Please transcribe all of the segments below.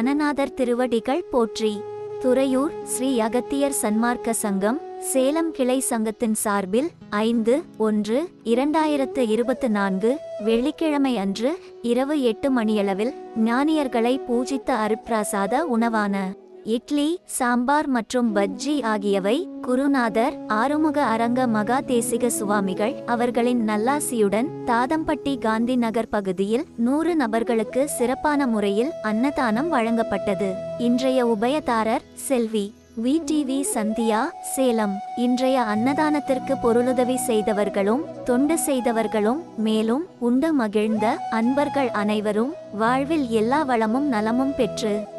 கணநாதர் திருவடிகள் போற்றி. துறையூர் ஸ்ரீ அகத்தியர் சன்மார்க்க சங்கம் சேலம் கிளை சங்கத்தின் சார்பில் ஐந்து ஒன்று இரண்டாயிரத்து இருபத்து நான்கு வெள்ளிக்கிழமை அன்று இரவு எட்டு மணியளவில் ஞானியர்களை பூஜித்த அருட்பிரசாத உணவான இட்லி சாம்பார் மற்றும் பஜ்ஜி ஆகியவை குருநாதர் ஆறுமுக அரங்க மகா தேசிக சுவாமிகள் அவர்களின் நல்லாசியுடன் தாதம்பட்டி காந்தி நகர் பகுதியில் நூறு நபர்களுக்கு சிறப்பான முறையில் அன்னதானம் வழங்கப்பட்டது. இன்றைய உபயதாரர் செல்வி. விடிவி சந்தியா சேலம். இன்றைய அன்னதானத்திற்கு பொருளுதவி செய்தவர்களும் தொண்டு செய்தவர்களும் மேலும் உண்டு மகிழ்ந்த அன்பர்கள் அனைவரும் வாழ்வில் எல்லா வளமும் நலமும் பெற்று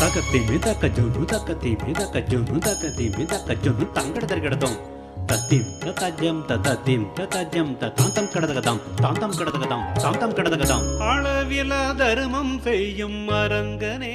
தகத்தை மிதக்க ஜொன்னு தக்கத்தை மிதக்க ஜொன்னு தக்கத்தை மிதக்க ஜொன்னு தங்கடதர் கிடதும் தத்திம் தத்தஜம் தத்தத்திம் தத்தஜம் தாந்தம் கடதகதாம் தாந்தம் கடதகதாம் தாந்தம் கடதகதாம். அளவிலா தர்மம் செய்யும் அரங்கனே.